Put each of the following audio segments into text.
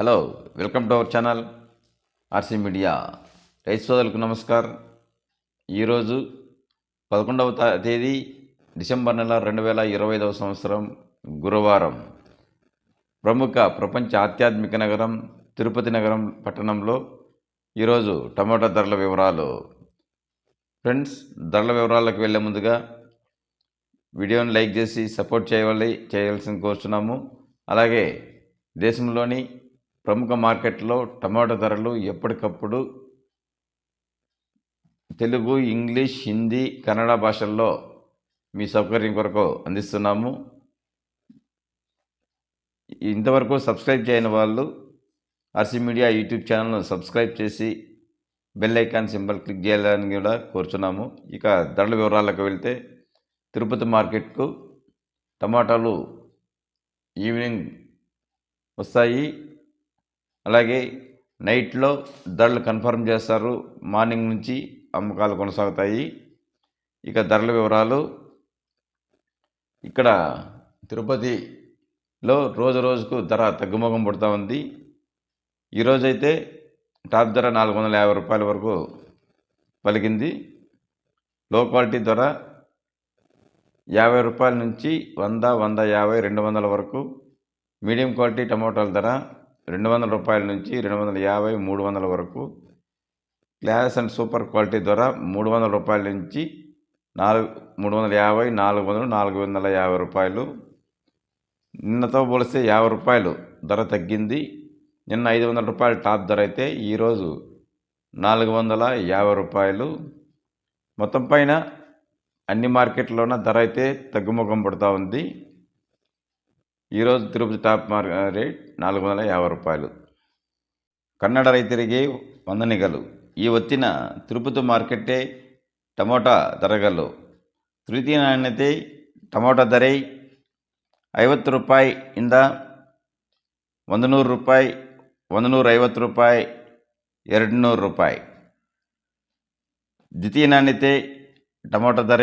Hello welcome to our channel RC media రైతు సోదరులకు నమస్కారం. ఈరోజు పదకొండవ తేదీ డిసెంబర్ నెల రెండు వేల ఇరవై ఐదవ సంవత్సరం గురువారం. ప్రముఖ ప్రపంచ ఆధ్యాత్మిక నగరం తిరుపతి నగరం పట్టణంలో ఈరోజు టమాటా ధరల వివరాలు. ఫ్రెండ్స్ ధరల వివరాలకు వెళ్ళే ముందుగా వీడియోని లైక్ చేసి సపోర్ట్ చేయవాలి చేయాల్సిన కోరుతున్నాము అలాగే దేశంలోని ప్రముఖ మార్కెట్లో టమాటో ధరలు ఎప్పటికప్పుడు తెలుగు ఇంగ్లీష్ హిందీ కన్నడ భాషల్లో మీ సౌకర్యం కొరకు అందిస్తున్నాము. ఇంతవరకు సబ్స్క్రైబ్ చేయని వాళ్ళు ఆర్సీ మీడియా యూట్యూబ్ ఛానల్ను సబ్స్క్రైబ్ చేసి బెల్ ఐకాన్ సింబల్ క్లిక్ చేయాలని కూడా కోరుచున్నాము. ఇక ధరల వివరాలకు వెళ్తే తిరుపతి మార్కెట్కు టమాటాలు ఈవినింగ్ వస్తాయి. అలాగే నైట్లో ధరలు కన్ఫర్మ్ చేస్తారు. మార్నింగ్ నుంచి అమ్మకాలు కొనసాగుతాయి. ఇక ధరల వివరాలు. ఇక్కడ తిరుపతిలో రోజు రోజుకు ధర తగ్గుముఖం పడుతూ ఉంది. ఈరోజైతే టాప్ ధర నాలుగు వందల యాభై రూపాయల వరకు పలికింది. లో క్వాలిటీ ధర యాభై రూపాయల నుంచి వంద వంద యాభై రెండు వందల వరకు. మీడియం క్వాలిటీ టమోటాల ధర రెండు వందల రూపాయల నుంచి రెండు వందల యాభై మూడు వందల వరకు. క్లాస్ అండ్ సూపర్ క్వాలిటీ ధర మూడు వందల రూపాయల నుంచి నాలుగు మూడు వందల యాభై నాలుగు వందలు నాలుగు వందల యాభై రూపాయలు. నిన్నతో పోలిస్తే యాభై రూపాయలు ధర తగ్గింది. నిన్న ఐదు వందల రూపాయలు టాప్ ధర అయితే ఈరోజు నాలుగు వందల యాభై రూపాయలు. మొత్తం పైన అన్ని మార్కెట్లోన ధర అయితే తగ్గుముఖం పడుతూ ఉంది. ఈరోజు తిరుపతి టాప్ మార్ రేట్ నాలుగు వందల యాభై రూపాయలు ಕನ್ನಡ ರೈತರಿಗೆ ವಂದನೆಗಳು ಈ ಹೊತ್ತಿನ ತಿರುಪತಿ ಮಾರ್ಕೆಟೆ ಟೊಮೊಟೊ ದರಗಳು ತೃತೀಯ ನಾಣ್ಯತೆ ಟೊಮೊಟೊ ದರ ಐವತ್ತು ರೂಪಾಯಿಯಿಂದ ಒಂದು ನೂರು ರೂಪಾಯಿ ಒಂದು ನೂರ ಐವತ್ತು ರೂಪಾಯಿ ಎರಡು ನೂರು ರೂಪಾಯಿ ದ್ವಿತೀಯ ನಾಣ್ಯತೆ ಟೊಮೊಟೊ ದರ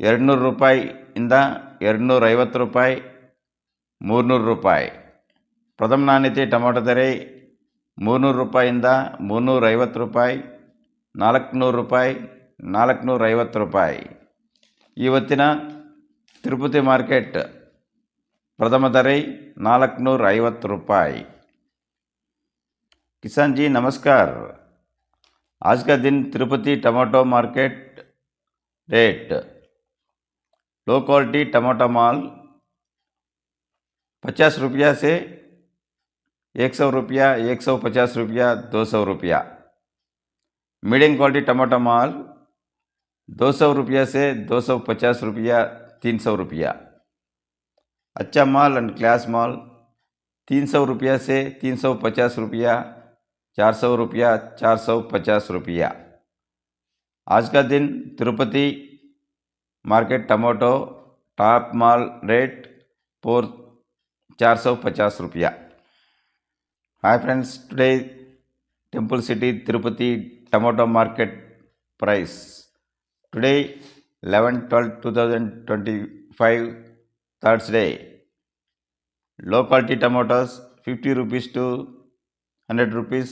ಎರಡು ನೂರು ರೂಪಾಯಿಯಿಂದ ಎರಡು ನೂರ ಐವತ್ತು ರೂಪಾಯಿ ಮೂರುನೂರು ರೂಪಾಯಿ ಪ್ರಥಮ ನಾಣ್ಯತೆ ಟೊಮೊಟೊ ದರ ಮೂರುನೂರು ರೂಪಾಯಿಂದ ಮುನ್ನೂರ ಐವತ್ತು ರೂಪಾಯಿ ನಾಲ್ಕುನೂರು ರೂಪಾಯಿ ನಾಲ್ಕುನೂರ ಐವತ್ತು ರೂಪಾಯಿ ಇವತ್ತಿನ ತಿರುಪತಿ ಮಾರ್ಕೆಟ್ ಪ್ರಥಮ ದರ ನಾಲ್ಕುನೂರ ಐವತ್ತು ರೂಪಾಯಿ किसान जी नमस्कार आज का दिन Tirupati tomato market rate low quality tomato माल पचास रुपया से एक सौ रुपया, एक सौ पचास रुपया, दो सौ रुपया। मीडियम क्वालिटी टमाटो माल, दो सौ रुपया से दो सौ पचास रुपया, तीन सौ रुपया। अच्छा माल एंड क्लास माल, तीन सौ रुपया से तीन सौ पचास रुपया, चार सौ रुपया, चार सौ पचास रुपया। आज का दिन, तिरुपति मार्केट टमाटो टॉप माल रेट फोर चार सौ पचास रुपया। Hi friends today temple city Tirupati tomato market price today eleven twelve two thousand twenty five Thursday low quality tomatoes fifty rupees two hundred rupees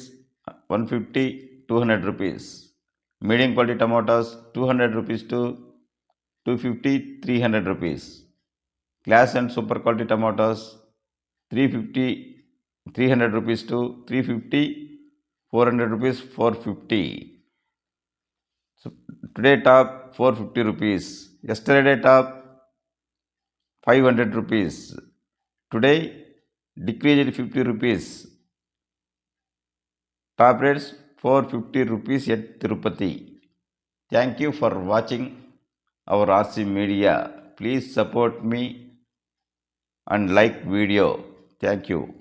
one fifty two hundred rupees medium quality tomatoes two hundred rupees two two fifty three hundred rupees class and super quality tomatoes 350 300 rupees to 350 400 rupees 450 so today top 450 rupees. Yesterday top 500 rupees. Today decreased 50 rupees. Top rates 450 rupees at tirupati. Thank you for watching our rc media. Please support me and like video thank you